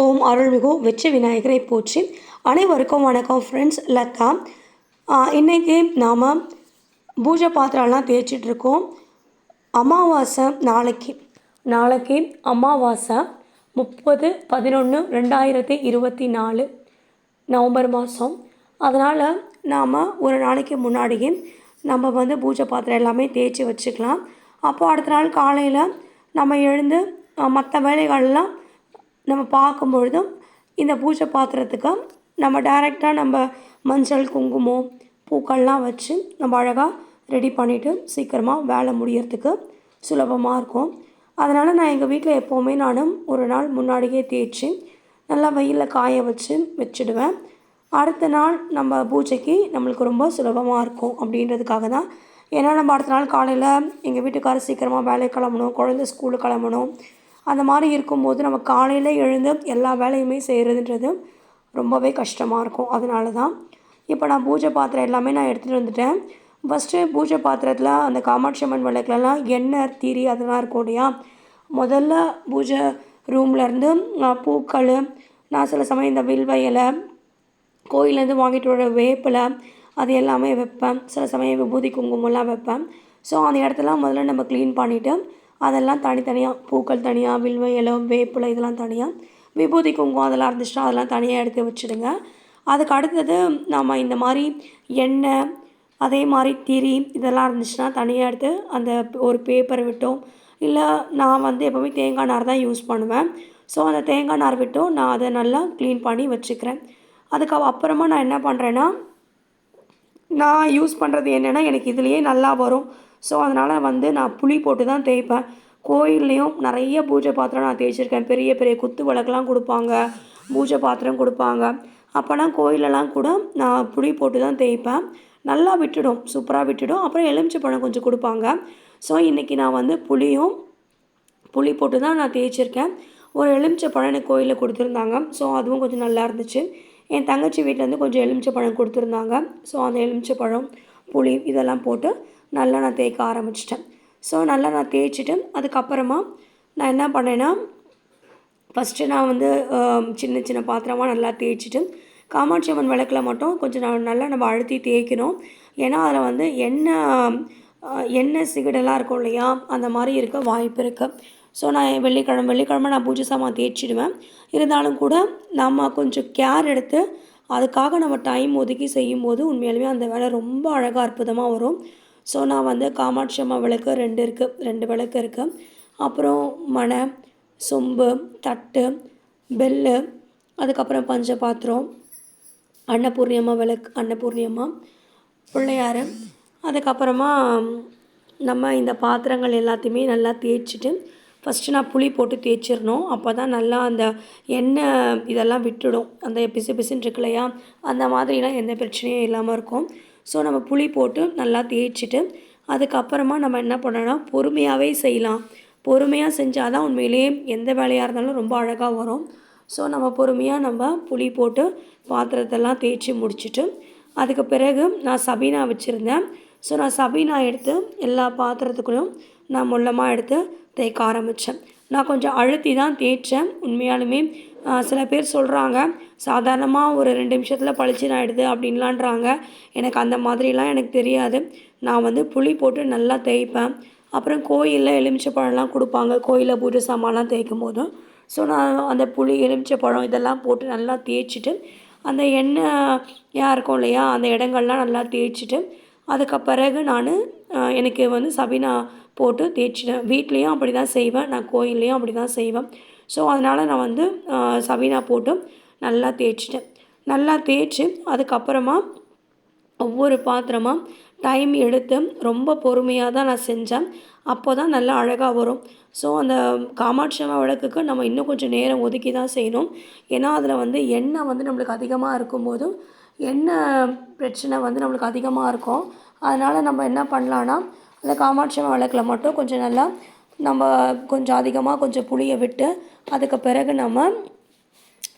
ஓம் அருள்மிகு வெற்றி விநாயகரை போற்றி. அனைவருக்கும் வணக்கம் ஃப்ரெண்ட்ஸ் லதா. இன்றைக்கி இன்னைக்கு நாம் பூஜை பாத்திரம்லாம் தேய்ச்சிட்ருக்கோம். அமாவாசை நாளைக்கு. நாளைக்கு அமாவாசை முப்பது பதினொன்று ரெண்டாயிரத்தி இருபத்தி நாலு நவம்பர் மாதம் அதனால் நாம் ஒரு நாளைக்கு முன்னாடியே நம்ம வந்து பூஜை பாத்திரம் எல்லாமே தேய்ச்சி வச்சுக்கலாம். அப்போது அடுத்த நாள் காலையில் நம்ம எழுந்து மற்ற வேலைகள்லாம் நம்ம பார்க்கும்பொழுதும் இந்த பூஜை பாத்திரத்துக்கு நம்ம டைரெக்டாக நம்ம மஞ்சள் குங்குமம் பூக்கள்லாம் வச்சு நம்ம அழகாக ரெடி பண்ணிவிட்டு சீக்கிரமாக வேலை முடியறதுக்கு சுலபமாக இருக்கும். அதனால் நான் எங்கள் வீட்டில் எப்போவுமே நான் ஒரு நாள் முன்னாடியே தேய்ச்சி நல்லா வெயிலில் காய வச்சு வச்சுடுவேன். அடுத்த நாள் நம்ம பூஜைக்கு நம்மளுக்கு ரொம்ப சுலபமாக இருக்கும் அப்படின்றதுக்காக தான். ஏன்னா நம்ம அடுத்த நாள் காலையில் எங்கள் வீட்டுக்காரர் சீக்கிரமாக வேலைக்கு கிளம்பணும் குழந்தை ஸ்கூலுக்கு கிளம்பணும் அந்த மாதிரி இருக்கும்போது நம்ம காலையில் எழுந்து எல்லா வேலையுமே செய்கிறதுன்றது ரொம்பவே கஷ்டமாக இருக்கும். அதனால தான் இப்போ நான் பூஜை பாத்திரம் எல்லாமே நான் எடுத்துகிட்டு வந்துட்டேன். ஃபஸ்ட்டு பூஜை பாத்திரத்தில் அந்த காமாட்சி அம்மன் விளக்குலலாம் எண்ணெய் திரி அதெல்லாம் இருக்கும் இல்லையா? முதல்ல பூஜை ரூம்லேருந்து பூக்கள் நான் சில சமயம் இந்த வில்வ இலை கோயிலேருந்து வாங்கிட்டு வர வேப்பிலை அது எல்லாமே வைப்பேன். சில சமயம் விபூதி குங்குமம்லாம் வைப்பேன். ஸோ அந்த இடத்தெல்லாம் முதல்ல நம்ம க்ளீன் பண்ணிவிட்டு அதெல்லாம் தனித்தனியாக பூக்கள் தனியாக வில்வ இலை வேப்பிலை இதெல்லாம் தனியாக விபூதி குங்குமம் அதெல்லாம் இருந்துச்சுன்னா அதெல்லாம் தனியாக எடுத்து வச்சுடுங்க. அதுக்கு அடுத்தது நம்ம இந்த மாதிரி எண்ணெய் அதே மாதிரி திரி இதெல்லாம் இருந்துச்சுன்னா தனியாக எடுத்து அந்த ஒரு பேப்பரை விட்டோம் இல்லை நான் வந்து எப்போவுமே தேங்காய் நார் தான் யூஸ் பண்ணுவேன். ஸோ அந்த தேங்காய் நார் விட்டும் நான் அதை நல்லா க்ளீன் பண்ணி வச்சுக்கிறேன். அதுக்கு அப்புறமா நான் என்ன பண்ணுறேன்னா நான் யூஸ் பண்ணுறது என்னென்னா எனக்கு இதுலேயே நல்லா வரும். ஸோ அதனால் வந்து நான் புளி போட்டு தான் தேய்ப்பேன். கோயில்லையும் நிறைய பூஜை பாத்திரம் நான் தேய்ச்சிருக்கேன். பெரிய பெரிய குத்து விளக்கெலாம் கொடுப்பாங்க. பூஜை பாத்திரம் கொடுப்பாங்க. அப்போனா கோயிலெல்லாம் கூட நான் புளி போட்டு தான் தேய்ப்பேன். நல்லா விட்டுடும். சூப்பராக விட்டுடும். அப்புறம் எலுமிச்சை பழம் கொஞ்சம் கொடுப்பாங்க. ஸோ இன்றைக்கி நான் வந்து புளியும் புளி போட்டு தான் நான் தேய்ச்சிருக்கேன். ஒரு எலுமிச்சை பழம் எனக்கு கோயிலில் கொடுத்துருந்தாங்க. ஸோ அதுவும் கொஞ்சம் நல்லா இருந்துச்சு. என் தங்கச்சி வீட்டிலேருந்து கொஞ்சம் எலுமிச்சை பழம் கொடுத்துருந்தாங்க. ஸோ அந்த எலுமிச்சை பழம் புளி இதெல்லாம் போட்டு நல்லா நான் தேய்க்க ஆரம்பிச்சிட்டேன். ஸோ நல்லா நான் தேய்ச்சிட்டு அதுக்கப்புறமா நான் என்ன பண்ணேன்னா ஃபஸ்ட்டு நான் வந்து சின்ன சின்ன பாத்திரமாக நல்லா தேய்ச்சிட்டு காமாட்சி அம்மன் விளக்கில் மட்டும் கொஞ்சம் நான் நல்லா நம்ம அழுத்தி தேய்க்கணும். ஏன்னா அதில் வந்து எண்ணெய் எண்ணெய் சிகடெல்லாம் இருக்கும் இல்லையா? அந்த மாதிரி இருக்க வாய்ப்பு இருக்குது ஸோ நான் வெள்ளிக்கிழமை வெள்ளிக்கிழமை நான் பூஜை சாமான் தேய்ச்சிடுவேன். இருந்தாலும் கூட நம்ம கொஞ்சம் கேர் எடுத்து அதுக்காக நம்ம டைம் ஒதுக்கி செய்யும்போது உண்மையாலுமே அந்த வேலை ரொம்ப அழகாக அற்புதமாக வரும். ஸோ நான் வந்து காமாட்சி அம்மா விளக்கு ரெண்டு இருக்குது ரெண்டு விளக்கு இருக்குது அப்புறம் மனை சொம்பு தட்டு பெல்லு அதுக்கப்புறம் பஞ்ச பாத்திரம் அன்னபூர்ணியம்மா விளக்கு அன்னபூர்ணியம்மா பிள்ளையார் அதுக்கப்புறமா நம்ம இந்த பாத்திரங்கள் எல்லாத்தையுமே நல்லா தேய்ச்சிட்டு ஃபஸ்ட்டு நான் புளி போட்டு தேய்ச்சிடணும் அப்போ தான் நல்லா அந்த எண்ணெய் இதெல்லாம் விட்டுடும். அந்த பிசு பிசுன்னு இருக்கு இல்லையா? அந்த மாதிரிலாம் எந்த பிரச்சனையும் இல்லாமல் இருக்கும். ஸோ நம்ம புளி போட்டு நல்லா தேய்ச்சிட்டு அதுக்கப்புறமா நம்ம என்ன பண்ணோன்னா பொறுமையாகவே செய்யலாம். பொறுமையாக செஞ்சால் தான் உண்மையிலேயே எந்த வேலையாக இருந்தாலும் ரொம்ப அழகாக வரும். ஸோ நம்ம பொறுமையாக நம்ம புளி போட்டு பாத்திரத்தெல்லாம் தேய்ச்சி முடிச்சுட்டு அதுக்கு பிறகு நான் சபீனா வச்சுருந்தேன். ஸோ நான் சபீனா எடுத்து எல்லா பாத்திரத்துக்குள்ளும் நான் முள்ளமாக எடுத்து தேய்க்க ஆரம்பித்தேன் நான் கொஞ்சம் அழுத்தி தான் தேய்ச்சேன். உண்மையாலுமே சில பேர் சொல்கிறாங்க சாதாரணமாக ஒரு ரெண்டு நிமிஷத்தில் பளிச்சு நான் அப்படின்லான்றாங்க. எனக்கு அந்த மாதிரிலாம் எனக்கு தெரியாது. நான் வந்து புளி போட்டு நல்லா தேய்ப்பேன். அப்புறம் கோயிலில் எலுமிச்சை பழம்லாம் கொடுப்பாங்க. கோயிலில் பூஜை சாமான்லாம் தேய்க்கும் போதும் ஸோ நான் அந்த புளி எலுமிச்சை பழம் இதெல்லாம் போட்டு நல்லா தேய்ச்சிட்டு அந்த எண்ணெயாக இருக்கும் இல்லையா அந்த இடங்கள்லாம் நல்லா தேய்ச்சிட்டு அதுக்கு பிறகு நான் எனக்கு வந்து சபீனா போட்டு தேய்ச்சிட்டேன் வீட்லேயும் அப்படி தான் செய்வேன். நான் கோயில்லையும் அப்படி தான் செய்வேன். ஸோ அதனால் நான் வந்து சபீனா போட்டு நல்லா தேய்ச்சிட்டேன். நல்லா தேய்ச்சி அதுக்கப்புறமா ஒவ்வொரு பாத்திரமாக டைம் எடுத்து ரொம்ப பொறுமையாக தான் நான் செஞ்சேன். அப்போ தான் நல்லா அழகாக வரும். ஸோ அந்த காமாட்சி விளக்குக்கு நம்ம இன்னும் கொஞ்சம் நேரம் ஒதுக்கி தான் செய்யணும். ஏன்னா அதில் வந்து எண்ணெய் வந்து நம்மளுக்கு அதிகமாக இருக்கும்போது எண்ணெய் பிரச்சனை வந்து நம்மளுக்கு அதிகமாக இருக்கும். அதனால் நம்ம என்ன பண்ணலான்னா அந்த காமாட்சி அம்மா விளக்கில் மட்டும் கொஞ்சம் நல்லா நம்ம கொஞ்சம் அதிகமாக கொஞ்சம் புளியை விட்டு அதுக்கு பிறகு நம்ம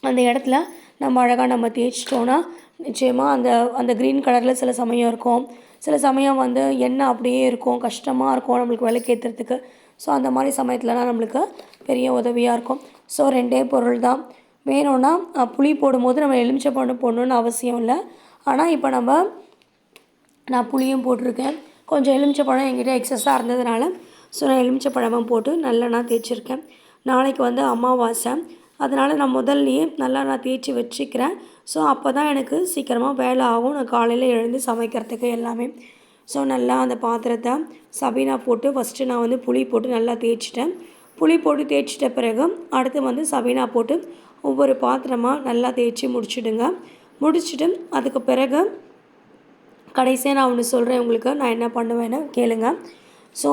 அந்த இடத்துல நம்ம அழகாக நம்ம தேய்ச்சிட்டோன்னா நிச்சயமாக அந்த அந்த க்ரீன் கலரில் சில சமயம் இருக்கும். சில சமயம் வந்து எண்ணெய் அப்படியே இருக்கும் கஷ்டமாக இருக்கும் நம்மளுக்கு விளக்கேற்றுறதுக்கு ஸோ அந்த மாதிரி சமயத்துலலாம் நம்மளுக்கு பெரிய உதவியாக இருக்கும். ஸோ ரெண்டே பொருள் தான் வேணும்னா புளி போடும்போது நம்ம எலுமிச்சை பழம் போடணுன்னு அவசியம் இல்லை. ஆனால் இப்போ நம்ம நான் புளியும் போட்டிருக்கேன். கொஞ்சம் எலுமிச்சை பழம் என்கிட்ட எக்ஸஸாக இருந்ததுனால ஸோ நான் எலுமிச்சை பழமும் போட்டு நல்லா நான் தேய்ச்சிருக்கேன். நாளைக்கு வந்து அமாவாசை. அதனால் நான் முதல்லையே நல்லா நான் தேய்ச்சி வச்சுக்கிறேன். ஸோ அப்போ தான் எனக்கு சீக்கிரமாக வேலை ஆகும். நான் காலையில் எழுந்து சமைக்கிறதுக்கு எல்லாமே. ஸோ நல்லா அந்த பாத்திரத்தை சபீனா போட்டு ஃபஸ்ட்டு நான் வந்து புளி போட்டு நல்லா தேய்ச்சிட்டேன். புளி போட்டு தேய்ச்சிட்ட பிறகு அடுத்து வந்து சபீனா போட்டு ஒவ்வொரு பாத்திரமாக நல்லா தேய்ச்சி முடிச்சுடுங்க. முடிச்சுட்டு அதுக்கு பிறகு கடைசியாக நான் ஒன்று சொல்கிறேன் உங்களுக்கு நான் என்ன பண்ணுவேன்னு கேளுங்க. ஸோ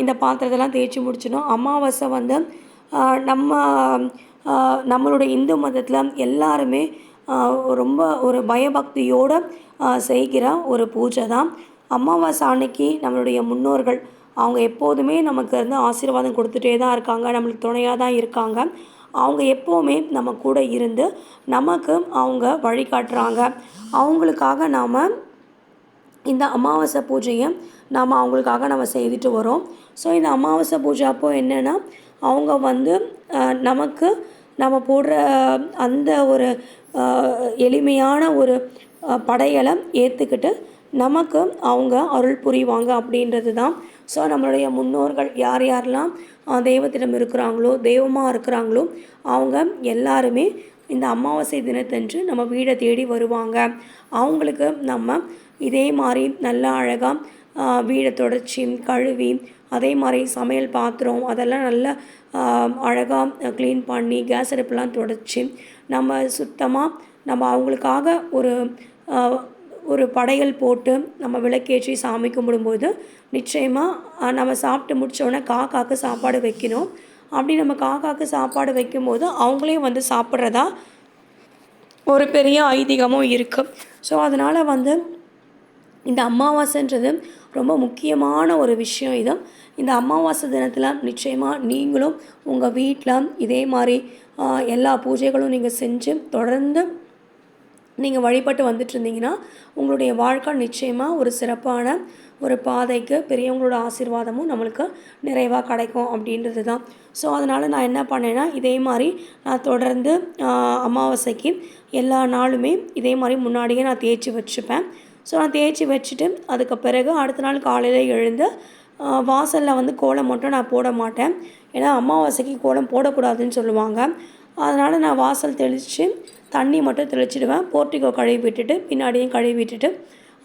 இந்த பாத்திரத்தெல்லாம் தேய்ச்சி முடிச்சிடும் அமாவாசை வந்து நம்ம நம்மளுடைய இந்து மதத்தில் எல்லாருமே ரொம்ப ஒரு பயபக்தியோடு செய்கிற ஒரு பூஜை தான் அமாவாசை அன்னைக்கு நம்மளுடைய முன்னோர்கள் அவங்க எப்போதுமே நமக்கு வந்து ஆசீர்வாதம் கொடுத்துட்டே தான் இருக்காங்க. நம்மளுக்கு துணையாக தான் இருக்காங்க. அவங்க எப்போவுமே நம்ம கூட இருந்து நமக்கு அவங்க வழிகாட்டுறாங்க. அவங்களுக்காக நாம் இந்த அமாவாசை பூஜையை நாம் அவங்களுக்காக நம்ம செய்துட்டு வரோம். ஸோ இந்த அமாவாசை பூஜை அப்போ என்னென்னா அவங்க வந்து நமக்கு நம்ம போடுற அந்த ஒரு எளிமையான ஒரு படையலை ஏற்றுக்கிட்டு நமக்கு அவங்க அருள் புரிவாங்க அப்படின்றது தான் ஸோ நம்மளுடைய முன்னோர்கள் யார் யாரெல்லாம் தெய்வத்திடம் இருக்கிறாங்களோ தெய்வமாக இருக்கிறாங்களோ அவங்க எல்லாருமே இந்த அமாவாசை தினத்தன்று நம்ம வீடை தேடி வருவாங்க. அவங்களுக்கு நம்ம இதே மாதிரி நல்லா அழகாக வீடை தொடச்சி கழுவி அதே மாதிரி சமையல் பாத்திரம் அதெல்லாம் நல்லா அழகாக க்ளீன் பண்ணி கேஸ் அடுப்பெல்லாம் தொடச்சி நம்ம சுத்தமாக நம்ம அவங்களுக்காக ஒரு ஒரு படையல் போட்டு நம்ம விளக்கேற்றி சாமி கும்பிடும்போது நிச்சயமாக நம்ம சாப்பிட்டு முடித்தோடனே காக்காக்கு சாப்பாடு வைக்கணும். அப்படி நம்ம காக்காக்கு சாப்பாடு வைக்கும்போது அவங்களே வந்து சாப்பிட்றதா ஒரு பெரிய ஐதீகமும் இருக்குது ஸோ அதனால் வந்து இந்த அமாவாசைன்றது ரொம்ப முக்கியமான ஒரு விஷயம் இது. இந்த அமாவாசை தினத்தில் நிச்சயமாக நீங்களும் உங்கள் வீட்டில் இதே மாதிரி எல்லா பூஜைகளும் நீங்கள் செஞ்சு தொடர்ந்து நீங்கள் வழிபட்டு வந்துட்டு இருந்தீங்கன்னா உங்களுடைய வாழ்க்கை நிச்சயமாக ஒரு சிறப்பான ஒரு பாதைக்கு பெரியவங்களோட ஆசீர்வாதமும் நம்மளுக்கு நிறைவாக கிடைக்கும் அப்படின்றது தான். ஸோ அதனால் நான் என்ன பண்ணேன்னா இதே மாதிரி நான் தொடர்ந்து அமாவாசைக்கு எல்லா நாளுமே இதே மாதிரி முன்னாடியே நான் தேய்ச்சி வச்சுப்பேன். ஸோ நான் தேய்ச்சி வச்சுட்டு அதுக்கு பிறகு அடுத்த நாள் காலையில் எழுந்து வாசலில் வந்து கோலம் மட்டும் நான் போட மாட்டேன். ஏன்னா அமாவாசைக்கு கோலம் போடக்கூடாதுன்னு சொல்லுவாங்க. அதனால் நான் வாசல் தெளித்து தண்ணி மட்டும் தெளிச்சிடுவேன். போர்ட்டிகோ கழுவி விட்டுட்டு பின்னாடியும் கழுவி விட்டுட்டு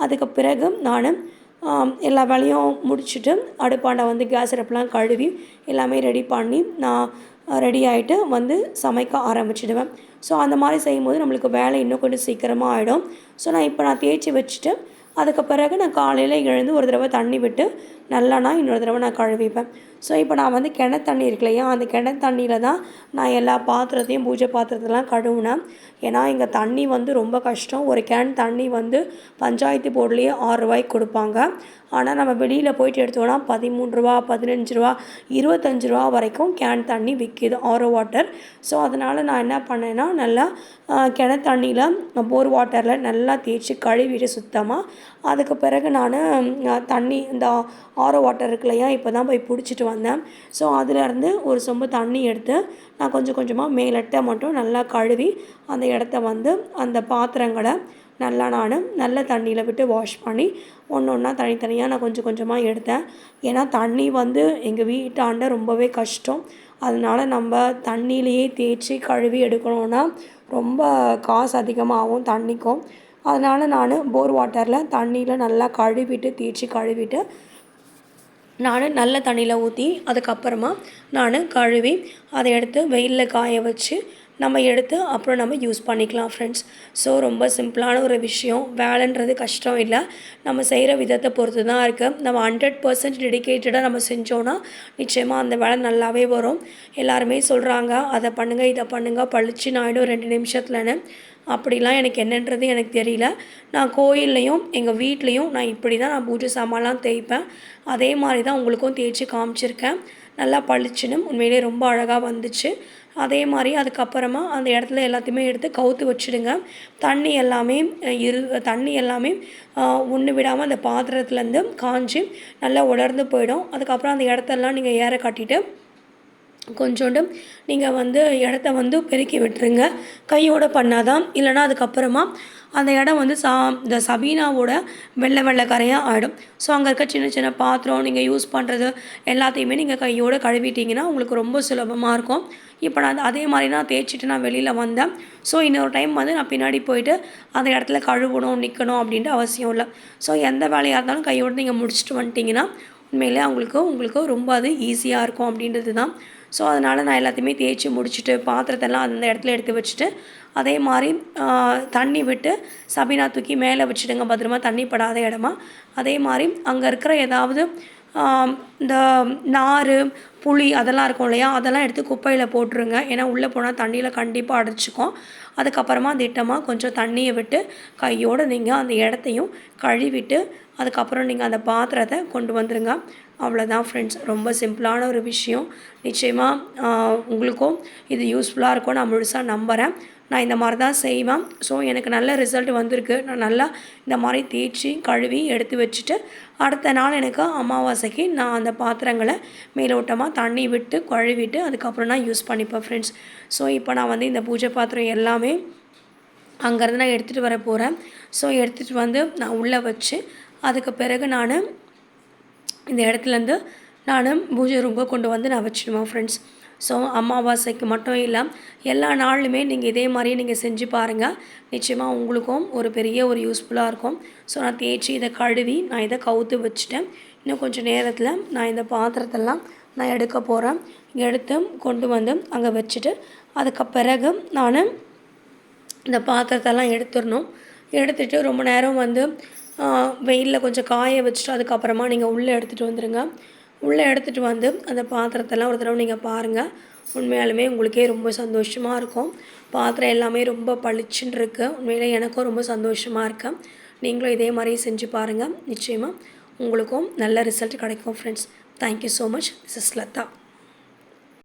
அதுக்கு பிறகு நான் எல்லா வேலையும் முடிச்சுட்டு அடுப்பாண்டை வந்து கேஸ் அடுப்பெலாம் கழுவி எல்லாமே ரெடி பண்ணி நான் ரெடி ஆகிட்டு வந்து சமைக்க ஆரம்பிச்சிடுவேன். ஸோ அந்த மாதிரி செய்யும்போது நம்மளுக்கு வேலை இன்னும் கொஞ்சம் சீக்கிரமாக ஆகிடும் ஸோ நான் இப்போ நான் தேய்ச்சி வச்சுட்டு அதுக்கு பிறகு நான் காலையில் எழுந்து ஒரு தடவை தண்ணி விட்டு நல்லா நான் இன்னொரு தடவை நான் கழுவிப்பேன். ஸோ இப்போ நான் வந்து கிணத்தண்ணி இருக்கு இல்லையா அந்த கிணத்தண்ணியில் தான் நான் எல்லா பாத்திரத்தையும் பூஜை பாத்திரத்தெல்லாம் கழுவுனேன். ஏன்னா இங்கே தண்ணி வந்து ரொம்ப கஷ்டம். ஒரு கேன் தண்ணி வந்து பஞ்சாயத்து போர்ட்லேயே ஆறு ரூபாய்க்கு கொடுப்பாங்க. ஆனால் நம்ம வெளியில் போயிட்டு எடுத்தோன்னா பதிமூணு ரூபா பதினஞ்சு ரூபா இருபத்தஞ்சு ரூபா வரைக்கும் கேன் தண்ணி விற்கிது ஆரோ வாட்டர் ஸோ அதனால் நான் என்ன பண்ணேன்னா நல்லா கிணத்தண்ணியில் தண்ணியில் போர் வாட்டரில் நல்லா தேய்ச்சி கழுவிட்டு சுத்தமாக அதுக்கு பிறகு நான் தண்ணி இந்த ஆரோ வாட்டர் இருக்கு இல்லையா இப்போ தான் போய் பிடிச்சிட்டு வந்தேன். ஸோ அதுலேருந்து ஒரு சொம்பு தண்ணி எடுத்து நான் கொஞ்சம் கொஞ்சமாக மேலட்டை மட்டும் நல்லா கழுவி அந்த இடத்த வந்து அந்த பாத்திரங்களை நல்லா நான் நல்ல தண்ணியில் விட்டு வாஷ் பண்ணி ஒன்று ஒன்றா தனித்தனியாக நான் கொஞ்சம் கொஞ்சமாக எடுத்தேன். ஏன்னா தண்ணி வந்து எங்கள் வீட்டாண்ட ரொம்பவே கஷ்டம். அதனால் நம்ம தண்ணியிலையே தேய்ச்சி கழுவி எடுக்கணும்னா ரொம்ப காசு அதிகமாகும் தண்ணிக்கும். அதனால் நான் போர் வாட்டரில் தண்ணியில் நல்லா கழுவிட்டு தேய்ச்சி கழுவிட்டு நான் நல்ல தண்ணியில் ஊற்றி அதுக்கப்புறமா நான் கழுவி அதை எடுத்து வெயிலில் காய வச்சு நம்ம எடுத்து அப்புறம் நம்ம யூஸ் பண்ணிக்கலாம் ஃப்ரெண்ட்ஸ் ஸோ ரொம்ப சிம்பிளான ஒரு விஷயம். வேலைன்றது கஷ்டம் இல்லை. நம்ம செய்கிற விதத்தை பொறுத்து தான் இருக்குது நம்ம ஹண்ட்ரட் பர்சன்ட் டெடிக்கேட்டடாக நம்ம செஞ்சோன்னா நிச்சயமாக அந்த வேலை நல்லாவே வரும். எல்லாருமே சொல்கிறாங்க அதை பண்ணுங்கள் இதை பண்ணுங்கள் பழிச்சு நாயிடும் ரெண்டு நிமிஷத்துலன்னு. அப்படிலாம் எனக்கு என்னன்றது எனக்கு தெரியல. நான் கோயில்லையும் எங்கள் வீட்லேயும் நான் இப்படி தான் நான் பூஜை சாமான்லாம் தேய்ப்பேன். அதே மாதிரி தான் உங்களுக்கும் தேய்ச்சி காமிச்சிருக்கேன். நல்லா பளிச்சுன்னு உண்மையிலே ரொம்ப அழகாக வந்துச்சு. அதே மாதிரி அதுக்கப்புறமா அந்த இடத்துல எல்லாத்தையுமே எடுத்து கவுத்து வச்சுடுங்க. தண்ணி எல்லாமே இரு தண்ணி எல்லாமே ஒன்று விடாமல் அந்த பாத்திரத்துலேருந்து காஞ்சி நல்லா உலர்ந்து போயிடும். அதுக்கப்புறம் அந்த இடத்தெல்லாம் நீங்கள் ஏற காட்டிட்டு கொஞ்சோண்டு நீங்கள் வந்து இடத்த வந்து பெருக்கி விட்டுருங்க. கையோட பண்ணாதான் இல்லைன்னா அதுக்கப்புறமா அந்த இடம் வந்து சா இந்த சபீனாவோட வெள்ளை வெள்ளை கரையாக ஆகிடும் ஸோ அங்கே இருக்க சின்ன சின்ன பாத்திரம் நீங்கள் யூஸ் பண்ணுறது எல்லாத்தையுமே நீங்கள் கையோட கழுவிட்டிங்கன்னா உங்களுக்கு ரொம்ப சுலபமாக இருக்கும். இப்போ நான் அதே மாதிரி நான் தேய்ச்சிட்டு நான் வெளியில் வந்தேன். ஸோ இன்னொரு டைம் வந்து நான் பின்னாடி போயிட்டு அந்த இடத்துல கழுவணும் நிற்கணும் அப்படின்ட்டு அவசியம் இல்லை. ஸோ எந்த வேலையாக இருந்தாலும் கையோடு நீங்கள் முடிச்சுட்டு வந்துட்டிங்கன்னா உண்மையிலே அவங்களுக்கு உங்களுக்கு ரொம்ப அது ஈஸியாக இருக்கும் அப்படின்றது தான் ஸோ அதனால் நான் எல்லாத்தையுமே தேய்ச்சி முடிச்சுட்டு பாத்திரத்தெல்லாம் அந்த இடத்துல எடுத்து வச்சுட்டு அதே மாதிரி தண்ணி விட்டு சபீனா தூக்கி மேலே வச்சுடுங்க பத்திரமா தண்ணி படாத இடமா. அதே மாதிரி அங்கே இருக்கிற ஏதாவது இந்த நார் புளி அதெல்லாம் இருக்கும் இல்லையா? அதெல்லாம் எடுத்து குப்பையில் போட்டுருங்க. ஏன்னா உள்ளே போனால் தண்ணியில் கண்டிப்பாக அடைச்சிக்கும். அதுக்கப்புறமா திட்டமாக கொஞ்சம் தண்ணியை விட்டு கையோடு நீங்கள் அந்த இடத்தையும் கழுவிட்டு அதுக்கப்புறம் நீங்கள் அந்த பாத்திரத்தை கொண்டு வந்துடுங்க அவ்வளோதான் ஃப்ரெண்ட்ஸ் ரொம்ப சிம்பிளான ஒரு விஷயம். நிச்சயமாக உங்களுக்கும் இது யூஸ்ஃபுல்லாக இருக்கும். நான் முழுசாக நம்புகிறேன் நான் இந்த மாதிரி தான் செய்வேன். ஸோ எனக்கு நல்ல ரிசல்ட் வந்திருக்கு. நான் நல்லா இந்த மாதிரி தேய்ச்சி கழுவி எடுத்து வச்சுட்டு அடுத்த நாள் எனக்கு அமாவாசைக்கு நான் அந்த பாத்திரங்களை மேலோட்டமாக தண்ணி விட்டு கழுவிட்டு அதுக்கப்புறம் நான் யூஸ் பண்ணிப்பேன் ஃப்ரெண்ட்ஸ் ஸோ இப்போ நான் வந்து இந்த பூஜை பாத்திரம் எல்லாமே அங்கேருந்து நான் எடுத்துகிட்டு வர போகிறேன் ஸோ எடுத்துகிட்டு வந்து நான் உள்ளே வச்சு அதுக்கு பிறகு நான் இந்த இடத்துலேருந்து நான் பூஜை ரூம்பை கொண்டு வந்து நான் வச்சுடுவேன் ஃப்ரெண்ட்ஸ் ஸோ அமாவாசைக்கு மட்டும் இல்லை எல்லா நாளுமே நீங்கள் இதே மாதிரியே நீங்கள் செஞ்சு பாருங்கள் நிச்சயமாக உங்களுக்கும் ஒரு பெரிய ஒரு யூஸ்ஃபுல்லாக இருக்கும். ஸோ நான் தேய்ச்சி இதை கழுவி நான் இதை கவுத்து வச்சுட்டேன். இன்னும் கொஞ்சம் நேரத்தில் நான் இந்த பாத்திரத்தெல்லாம் நான் எடுக்க போகிறேன் எடுத்து கொண்டு வந்து அங்கே வச்சுட்டு அதுக்கு பிறகு நான் இந்த பாத்திரத்தெல்லாம் எடுத்துடணும். எடுத்துகிட்டு ரொம்ப நேரம் வந்து வெயிலில் கொஞ்சம் காய வச்சுட்டு அதுக்கப்புறமா நீங்கள் உள்ளே எடுத்துகிட்டு வந்துடுங்க உள்ளே எடுத்துகிட்டு வந்து அந்த பாத்திரத்தெல்லாம் ஒரு தடவை நீங்கள் பாருங்கள் உண்மையாலுமே உங்களுக்கே ரொம்ப சந்தோஷமாக இருக்கும். பாத்திரம் எல்லாமே ரொம்ப பளிச்சுன்னு இருக்குது உண்மையிலே எனக்கும் ரொம்ப சந்தோஷமாக இருக்குது நீங்களும் இதே மாதிரி செஞ்சு பாருங்கள் நிச்சயமாக உங்களுக்கும் நல்ல ரிசல்ட் கிடைக்கும் friends thank you so much this is Latha